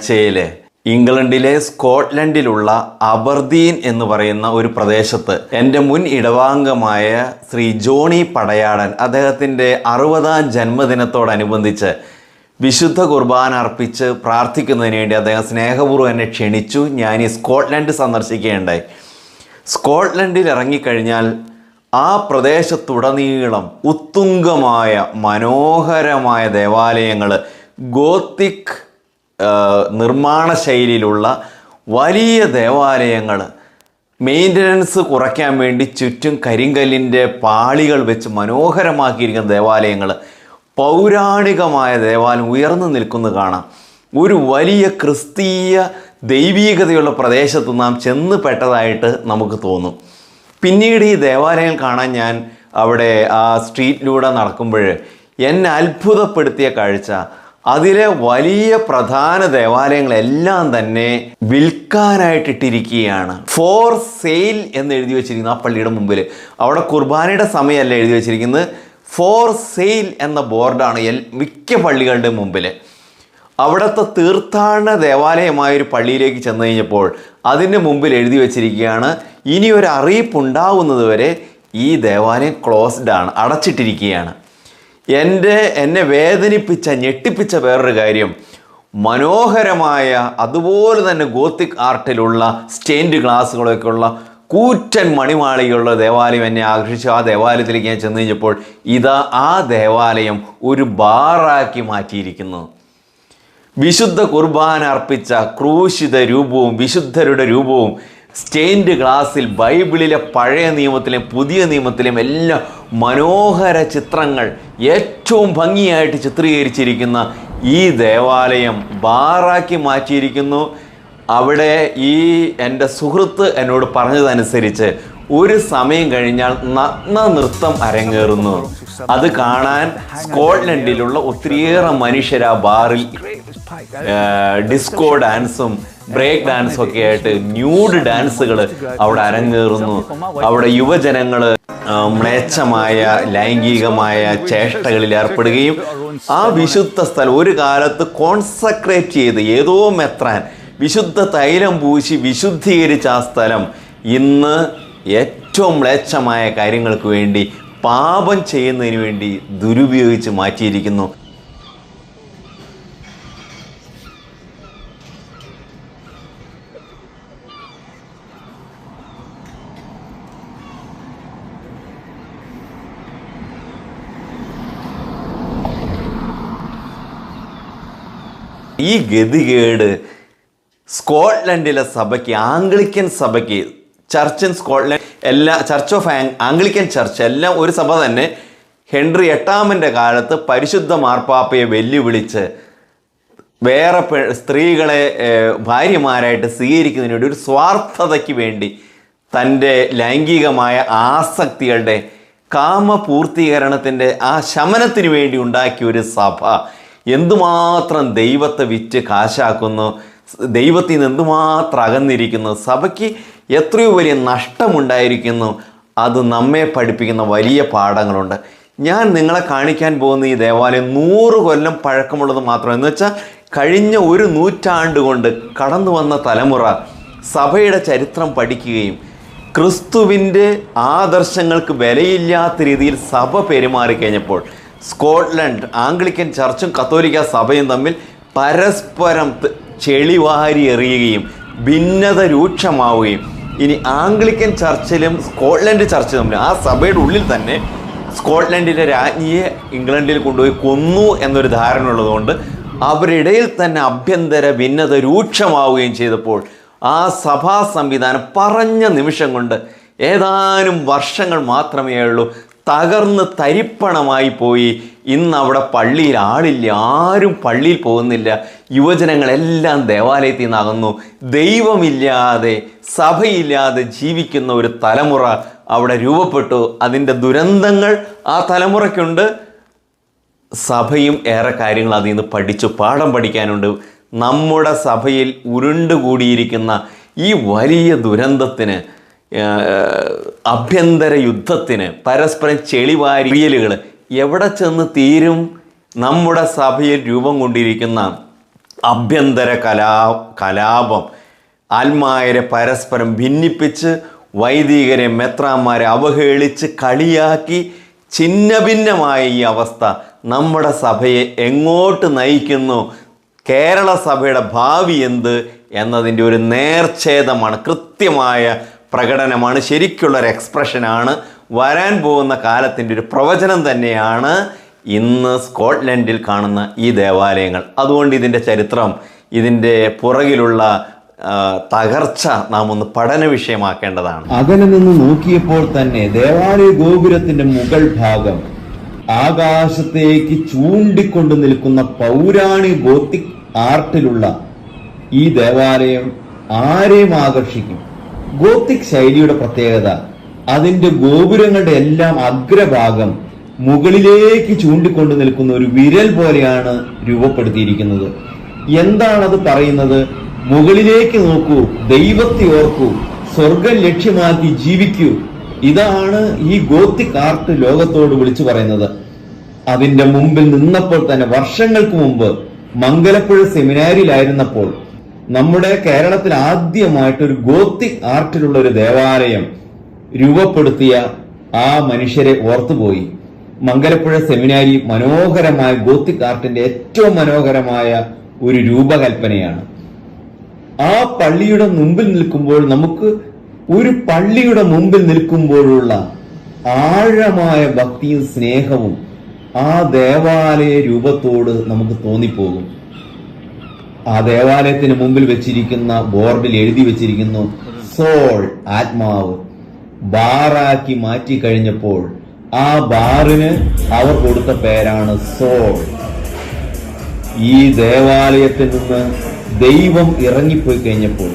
ആഴ്ചയിൽ ഇംഗ്ലണ്ടിലെ സ്കോട്ട്ലൻഡിലുള്ള അബർദീൻ എന്ന് പറയുന്ന ഒരു പ്രദേശത്ത് എന്റെ മുൻ ഇടവാംഗമായ ശ്രീ ജോണി പടയാടൻ അദ്ദേഹത്തിന്റെ അറുപതാം ജന്മദിനത്തോടനുബന്ധിച്ച് വിശുദ്ധ കുർബാന അർപ്പിച്ച് പ്രാർത്ഥിക്കുന്നതിന് വേണ്ടി അദ്ദേഹം സ്നേഹപൂർവം എന്നെ ക്ഷണിച്ചു. ഞാൻ ഈ സ്കോട്ട്ലൻഡ് സന്ദർശിക്കുകയുണ്ടായി. സ്കോട്ട്ലൻഡിൽ ഇറങ്ങിക്കഴിഞ്ഞാൽ ആ പ്രദേശത്തുടനീളം ഉത്തുംഗമായ മനോഹരമായ ദേവാലയങ്ങൾ ഗോത്തിക് നിർമ്മാണ ശൈലിയിലുള്ള വലിയ ദേവാലയങ്ങൾ മെയിന്റനൻസ് കുറയ്ക്കാൻ വേണ്ടി ചുറ്റും കരിങ്കല്ലിന്റെ പാളികൾ വെച്ച് മനോഹരമാക്കിയിരിക്കുന്ന ദേവാലയങ്ങൾ പൗരാണികമായ ദേവാലയം ഉയർന്നു നിൽക്കുന്നത് കാണാം. ഒരു വലിയ ക്രിസ്തീയ ദൈവീകതയുള്ള പ്രദേശത്ത് നാം ചെന്ന് പെട്ടതായിട്ട് നമുക്ക് തോന്നും. പിന്നീട് ഈ ദേവാലയം കാണാൻ ഞാൻ അവിടെ ആ സ്ട്രീറ്റിലൂടെ നടക്കുമ്പോൾ എന്നെ അത്ഭുതപ്പെടുത്തിയ കാഴ്ച. അതിലെ വലിയ പ്രധാന ദേവാലയങ്ങളെല്ലാം തന്നെ വിൽക്കാനായിട്ടിട്ടിരിക്കുകയാണ്. ഫോർ സെയിൽ എന്ന് എഴുതി വെച്ചിരിക്കുന്നു ആ പള്ളിയുടെ മുമ്പിൽ അവിടെ കുർബാനയുടെ സമയമല്ല എഴുതി വെച്ചിരിക്കുന്നത്. ഫോർ സെയിൽ എന്ന ബോർഡാണ് എൽ മിക്ക പള്ളികളുടെ മുമ്പിൽ അവിടുത്തെ തീർത്ഥാടന ദേവാലയമായ ഒരു പള്ളിയിലേക്ക് ചെന്ന് കഴിഞ്ഞപ്പോൾ അതിന്റെ മുമ്പിൽ എഴുതി വെച്ചിരിക്കുകയാണ് ഇനി ഒരു അറിയിപ്പ് ഉണ്ടാവുന്നത് വരെ ഈ ദേവാലയം ക്ലോസ്ഡ് ആണ് അടച്ചിട്ടിരിക്കുകയാണ്. എന്റെ എന്നെ വേദനിപ്പിച്ച ഞെട്ടിപ്പിച്ച വേറൊരു കാര്യം. മനോഹരമായ അതുപോലെ തന്നെ ഗോത്തിക് ആർട്ടിലുള്ള സ്റ്റെയിൻഡ് ഗ്ലാസ്സുകളൊക്കെയുള്ള കൂറ്റൻ മണിമാളികളുള്ള ദേവാലയം എന്നെ ആകർഷിച്ചു. ആ ദേവാലയത്തിലേക്ക് ഞാൻ ചെന്ന് കഴിഞ്ഞപ്പോൾ ഇതാ ആ ദേവാലയം ഒരു ബാറാക്കി മാറ്റിയിരിക്കുന്നു. വിശുദ്ധ കുർബാന അർപ്പിച്ച ക്രൂശിത രൂപവും വിശുദ്ധരുടെ രൂപവും സ്റ്റെയിൻഡ് ഗ്ലാസ്സിൽ ബൈബിളിലെ പഴയ നിയമത്തിലെയും പുതിയ നിയമത്തിലെയും എല്ലാ മനോഹര ചിത്രങ്ങൾ ഏറ്റവും ഭംഗിയായിട്ട് ചിത്രീകരിച്ചിരിക്കുന്ന ഈ ദേവാലയം ബാറാക്കി മാറ്റിയിരിക്കുന്നു. അവിടെ ഈ എന്റെ സുഹൃത്ത് എന്നോട് പറഞ്ഞതനുസരിച്ച് ഒരു സമയം കഴിഞ്ഞാൽ നഗ്ന നൃത്തം അരങ്ങേറുന്നു. അത് കാണാൻ സ്കോട്ട്ലൻഡിലുള്ള ഒത്തിരിയേറെ മനുഷ്യർ ആ ബാറിൽ ഡിസ്കോ ഡാൻസും ബ്രേക്ക് ഡാൻസും ഒക്കെ ആയിട്ട് ന്യൂഡ് ഡാൻസുകൾ അവിടെ അരങ്ങേറുന്നു. അവിടെ യുവജനങ്ങൾ മ്ലേച്ഛമായ ലൈംഗികമായ ചേഷ്ടകളിൽ ഏർപ്പെടുകയും ആ വിശുദ്ധ സ്ഥലം ഒരു കാലത്ത് കോൺസക്രേറ്റ് ചെയ്ത് ഏതോ മെത്രാൻ വിശുദ്ധ തൈലം പൂശി വിശുദ്ധീകരിച്ച ആ സ്ഥലം ഇന്ന് ഏറ്റവും മ്ലേച്ഛമായ കാര്യങ്ങൾക്ക് വേണ്ടി പാപം ചെയ്യുന്നതിന് വേണ്ടി ദുരുപയോഗിച്ച് മാറ്റിയിരിക്കുന്നു. ഈ ഗതികേട് സ്കോട്ട്ലൻഡിലെ സഭയ്ക്ക് ആംഗ്ലിക്കൻ സഭയ്ക്ക് ചർച്ച് ഇൻ സ്കോട്ട്ലൻഡ് എല്ലാ ചർച്ച് ഓഫ് ആംഗ്ലിക്കൻ ചർച്ച് എല്ലാം ഒരു സഭ തന്നെ ഹെൻറി എട്ടാമന്റെ കാലത്ത് പരിശുദ്ധ മാർപ്പാപ്പയെ വെല്ലുവിളിച്ച് വേറെ സ്ത്രീകളെ ഭാര്യമാരായിട്ട് സ്വീകരിക്കുന്നതിന് വേണ്ടി ഒരു സ്വാർത്ഥതയ്ക്ക് വേണ്ടി തന്റെ ലൈംഗികമായ ആസക്തികളുടെ കാമപൂർത്തീകരണത്തിന്റെ ആ ശമനത്തിന് വേണ്ടി ഉണ്ടാക്കിയ ഒരു സഭ. എന്തുമാത്രം ദൈവത്തെ വിറ്റ് കാശാക്കുന്നു ദൈവത്തിൽ നിന്ന് എന്തുമാത്രം അകന്നിരിക്കുന്നു. സഭയ്ക്ക് എത്രയോ വലിയ നഷ്ടമുണ്ടായിരിക്കുന്നു. അത് നമ്മെ പഠിപ്പിക്കുന്ന വലിയ പാഠങ്ങളുണ്ട്. ഞാൻ നിങ്ങളെ കാണിക്കാൻ പോകുന്ന ഈ ദേവാലയം നൂറ് കൊല്ലം പഴക്കമുള്ളത് മാത്രം. എന്ന് വെച്ചാൽ കഴിഞ്ഞ ഒരു നൂറ്റാണ്ട് കൊണ്ട് കടന്നു വന്ന തലമുറ സഭയുടെ ചരിത്രം പഠിക്കുകയും ക്രിസ്തുവിന്റെ ആദർശങ്ങൾക്ക് വിലയില്ലാത്ത രീതിയിൽ സഭ പെരുമാറിക്കഴിഞ്ഞപ്പോൾ സ്കോട്ട്ലൻഡ് ആംഗ്ലിക്കൻ ചർച്ചും കത്തോലിക്ക സഭയും തമ്മിൽ പരസ്പരം ചെളിവാരി എറിയുകയും ഭിന്നത രൂക്ഷമാവുകയും ഇനി ആംഗ്ലിക്കൻ ചർച്ചിലും സ്കോട്ട്ലൻഡ് ചർച്ച് തമ്മിൽ ആ സഭയുടെ ഉള്ളിൽ തന്നെ സ്കോട്ട്ലൻഡിലെ രാജ്ഞിയെ ഇംഗ്ലണ്ടിൽ കൊണ്ടുപോയി കൊന്നു എന്നൊരു ധാരണ ഉള്ളതുകൊണ്ട് അവരിടയിൽ തന്നെ അഭ്യന്തര ഭിന്നത രൂക്ഷമാവുകയും ചെയ്തപ്പോൾ ആ സഭാ സംവിധാനം പറഞ്ഞ നിമിഷം കൊണ്ട് ഏതാനും വർഷങ്ങൾ മാത്രമേ ഉള്ളൂ തകർന്ന് തരിപ്പണമായി പോയി ഇന്ന് അവിടെ പള്ളിയിൽ ആളില്ല ആരും പള്ളിയിൽ പോകുന്നില്ല. യുവജനങ്ങളെല്ലാം ദേവാലയത്തിൽ നിന്ന് അകന്നു ദൈവമില്ലാതെ സഭയില്ലാതെ ജീവിക്കുന്ന ഒരു തലമുറ അവിടെ രൂപപ്പെട്ടു. അതിന്റെ ദുരന്തങ്ങൾ ആ തലമുറയ്ക്കുണ്ട്. സഭയും ഏറെ കാര്യങ്ങൾ അതിൽ നിന്ന് പഠിച്ചു പാഠം പഠിക്കാനുണ്ട്. നമ്മുടെ സഭയിൽ ഉരുണ്ടുകൂടിയിരിക്കുന്ന ഈ വലിയ ദുരന്തത്തിന് അഭ്യന്തര യുദ്ധത്തിന് പരസ്പരം ചെളിവാരിയലുകൾ എവിടെ ചെന്ന് തീരും? നമ്മുടെ സഭയിൽ രൂപം കൊണ്ടിരിക്കുന്ന ആഭ്യന്തര കലാ കലാപം. ആത്മായരെ പരസ്പരം ഭിന്നിപ്പിച്ച് വൈദികരെ മെത്രാന്മാരെ അവഹേളിച്ച് കളിയാക്കി ഛിന്നഭിന്നമായ ഈ അവസ്ഥ നമ്മുടെ സഭയെ എങ്ങോട്ട് നയിക്കുന്നു? കേരള സഭയുടെ ഭാവി എന്ത് എന്നതിന്റെ ഒരു നേർച്ഛേദമാണ് കൃത്യമായ പ്രകടനമാണ് ശരിക്കുള്ളൊരു എക്സ്പ്രഷനാണ് വരാൻ പോകുന്ന കാലത്തിന്റെ ഒരു പ്രവചനം തന്നെയാണ് ഇന്ന് സ്കോട്ട്ലൻഡിൽ കാണുന്ന ഈ ദേവാലയങ്ങൾ. അതുകൊണ്ട് ഇതിന്റെ ചരിത്രം ഇതിന്റെ പുറകിലുള്ള തകർച്ച നാം ഒന്ന് പഠന വിഷയമാക്കേണ്ടതാണ്. അകലെ നിന്ന് നോക്കിയപ്പോൾ തന്നെ ദേവാലയ ഗോപുരത്തിന്റെ മുകൾ ഭാഗം ആകാശത്തേക്ക് ചൂണ്ടിക്കൊണ്ട് നിൽക്കുന്ന പൗരാണി ഗോത്തിക് ആർട്ടിലുള്ള ഈ ദേവാലയം ആരെയും ആകർഷിക്കും? ഗോത്തിക് ശൈലിയുടെ പ്രത്യേകത അതിന്റെ ഗോപുരങ്ങളുടെ എല്ലാം അഗ്രഭാഗം മുകളിലേക്ക് ചൂണ്ടിക്കൊണ്ട് നിൽക്കുന്ന ഒരു വിരൽ പോലെയാണ് രൂപപ്പെടുത്തിയിരിക്കുന്നത്. എന്താണത് പറയുന്നത്? മുകളിലേക്ക് നോക്കൂ ദൈവത്തെ ഓർക്കൂ സ്വർഗം ലക്ഷ്യമാക്കി ജീവിക്കൂ. ഇതാണ് ഈ ഗോത്തിക് ആർട്ട് ലോകത്തോട് വിളിച്ചു പറയുന്നത്. അതിന്റെ മുമ്പിൽ നിന്നപ്പോൾ തന്നെ വർഷങ്ങൾക്ക് മുമ്പ് മംഗലപ്പുഴ സെമിനാരിയിലായിരുന്നപ്പോൾ നമ്മുടെ കേരളത്തിൽ ആദ്യമായിട്ട് ഒരു ഗോത്തിക് ആർട്ടിലുള്ള ഒരു ദേവാലയം രൂപപ്പെടുത്തിയ ആ മനുഷ്യരെ ഓർത്തുപോയി. മംഗലപ്പുഴ സെമിനാരി മനോഹരമായ ഗോത്തിക് ആർട്ടിന്റെ ഏറ്റവും മനോഹരമായ ഒരു രൂപകൽപ്പനയാണ്. ആ പള്ളിയുടെ മുമ്പിൽ നിൽക്കുമ്പോൾ നമുക്ക് ഒരു പള്ളിയുടെ മുമ്പിൽ നിൽക്കുമ്പോഴുള്ള ആഴമായ ഭക്തിയും സ്നേഹവും ആ ദേവാലയ രൂപത്തോട് നമുക്ക് തോന്നിപ്പോകും. ആ ദേവാലയത്തിന് മുമ്പിൽ വെച്ചിരിക്കുന്ന ബോർഡിൽ എഴുതി വെച്ചിരിക്കുന്നു സോൾ ആത്മാവ്. ബാറാക്കി മാറ്റി കഴിഞ്ഞപ്പോൾ ആ ബാറിന് അവർ കൊടുത്ത പേരാണ് സോൾ. ഈ ദേവാലയത്തിൽ നിന്ന് ദൈവം ഇറങ്ങിപ്പോയി കഴിഞ്ഞപ്പോൾ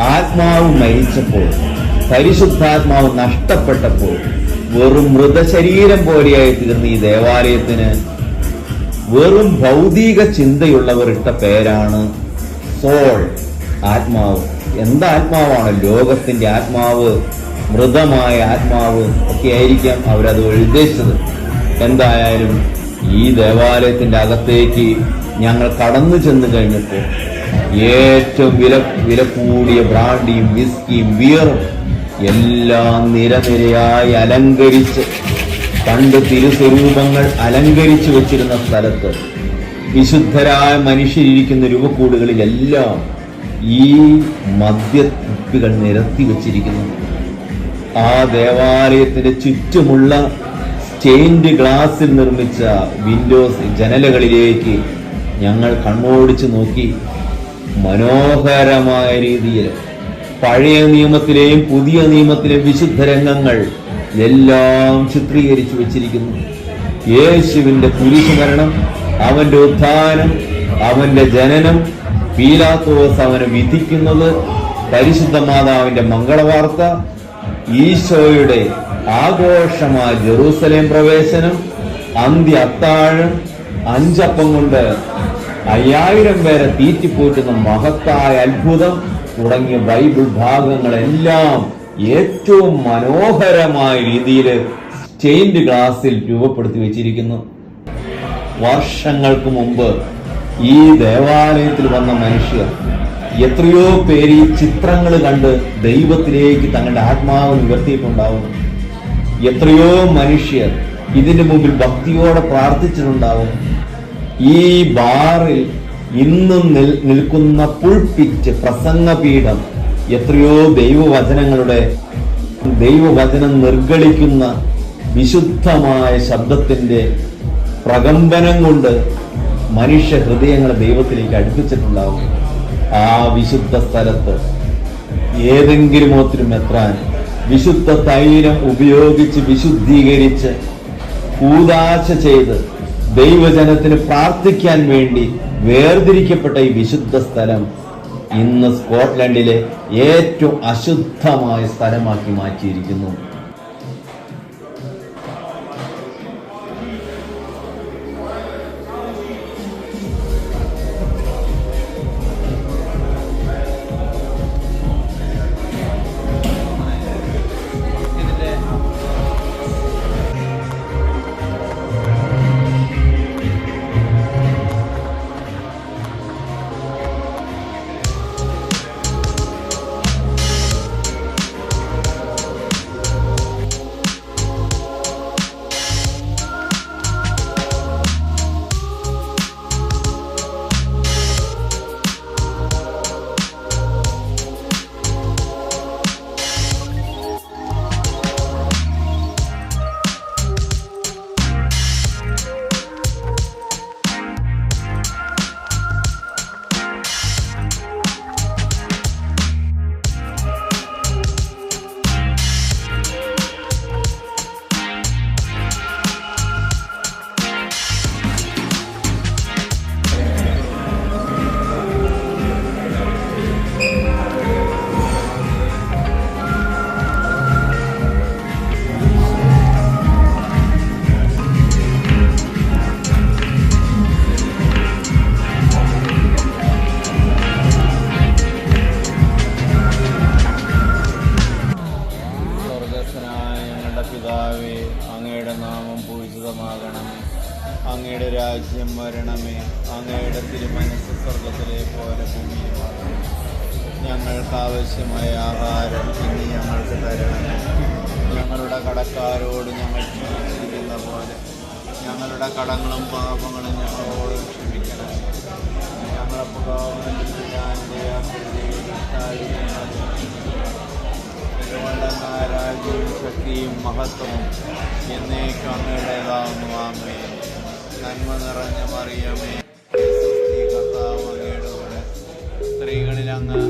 ആത്മാവ് മരിച്ചപ്പോൾ പരിശുദ്ധാത്മാവ് നഷ്ടപ്പെട്ടപ്പോൾ വെറും മൃതശരീരം പോലെയായി തീർന്ന ഈ ദേവാലയത്തിന് വെറും ഭൗതിക ചിന്തയുള്ളവർ ഇട്ട പേരാണ് സോൾ. ആത്മാവ്. എന്താ ആത്മാവാണ്? ലോകത്തിന്റെ ആത്മാവ്. മൃതമായ ആത്മാവ് ഒക്കെ ആയിരിക്കാം അവരത് ഉദ്ദേശിച്ചത്. എന്തായാലും ഈ ദേവാലയത്തിന്റെ അകത്തേക്ക് ഞങ്ങൾ കടന്നു ചെന്ന് കഴിഞ്ഞപ്പോൾ ഏറ്റവും വില വില കൂടിയ ബ്രാൻഡിയും വിസ്കിയും ബിയറും എല്ലാം നിരനിരയായി അലങ്കരിച്ച് പണ്ട് തിരുസ്വരൂപങ്ങൾ അലങ്കരിച്ചു വച്ചിരുന്ന സ്ഥലത്ത് വിശുദ്ധരായ മനുഷ്യരിയ്ക്കുന്ന രൂപക്കൂടുകളിലെല്ലാം ഈ മദ്യക്കുപ്പികൾ നിരത്തി വച്ചിരിക്കുന്നു. ആ ദേവാലയത്തിന്റെ ചുറ്റുമുള്ള സ്റ്റെയിൻഡ് ഗ്ലാസിൽ നിർമ്മിച്ച വിൻഡോസ് ജനലുകളിലേക്ക് ഞങ്ങൾ കണ്ണോടിച്ച് നോക്കി മനോഹരമായ രീതിയിൽ പഴയ നിയമത്തിലെയും പുതിയ നിയമത്തിലെയും വിശുദ്ധ രംഗങ്ങൾ എല്ലാം ചിത്രീകരിച്ചു വച്ചിരിക്കുന്നു. യേശുവിന്റെ കുരിശുമരണം അവന്റെ ഉത്ഥാനം അവന്റെ ജനനം പീലാത്തോസ് അവനെ വിധിക്കുന്നത് പരിശുദ്ധ മാതാവിന്റെ മംഗളവാർത്ത ഈശോയുടെ ആഘോഷമായ ജെറൂസലേം പ്രവേശനം അന്ത്യ അത്താഴം അഞ്ചപ്പം കൊണ്ട് അയ്യായിരം പേരെ തീറ്റിപ്പോറ്റുന്ന മഹത്തായ അത്ഭുതം തുടങ്ങിയ ബൈബിൾ ഭാഗങ്ങളെല്ലാം ഏറ്റവും മനോഹരമായ രീതിയിൽ സ്റ്റെയിൻഡ് ഗ്ലാസിൽ രൂപപ്പെടുത്തി വെച്ചിരിക്കുന്നു. വർഷങ്ങൾക്ക് മുമ്പ് ഈ ദേവാലയത്തിൽ വന്ന മനുഷ്യർ എത്രയോ പേര് ഈ ചിത്രങ്ങൾ കണ്ട് ദൈവത്തിലേക്ക് തങ്ങളുടെ ആത്മാവ് നിവർത്തിയിട്ടുണ്ടാവും എത്രയോ മനുഷ്യർ ഇതിന്റെ മുമ്പിൽ ഭക്തിയോടെ പ്രാർത്ഥിച്ചിട്ടുണ്ടാവും. ഈ ബാറിൽ ഇന്നും നിൽ നിൽക്കുന്ന പുൾപിറ്റ് പ്രസംഗപീഠം എത്രയോ ദൈവവചനങ്ങളുടെ ദൈവവചനം നിർഗളിക്കുന്ന വിശുദ്ധമായ ശബ്ദത്തിന്റെ പ്രകമ്പനം കൊണ്ട് മനുഷ്യ ഹൃദയങ്ങളെ ദൈവത്തിലേക്ക് അടുപ്പിച്ചിട്ടുണ്ടാവും. ആ വിശുദ്ധ സ്ഥലത്ത് ഏതെങ്കിലും ഒത്തിരി മെത്രാൻ വിശുദ്ധ തൈലം ഉപയോഗിച്ച് വിശുദ്ധീകരിച്ച് കൂതാശ ചെയ്ത് ദൈവജനത്തിന് പ്രാർത്ഥിക്കാൻ വേണ്ടി വേർതിരിക്കപ്പെട്ട ഈ വിശുദ്ധ സ്ഥലം ഇന്ന് സ്കോട്ട്ലൻഡിലെ ഏറ്റവും അശുദ്ധമായ സ്ഥലമാക്കി മാറ്റിയിരിക്കുന്നു. കടക്കാരോട് ഞങ്ങൾ ക്ഷമിച്ചിരിക്കുന്ന പോലെ ഞങ്ങളുടെ കടങ്ങളും പാപങ്ങളും ഞങ്ങളോട് ക്ഷമിക്കണം. ഞങ്ങളെ രാജ്യവും ശക്തിയും മഹത്വവും എന്നേക്കും അങ്ങയുടേതാവുന്നു ആമേ നന്മ നിറഞ്ഞ മറിയമേ. കർത്താവ് സ്ത്രീകളിൽ അങ്ങ്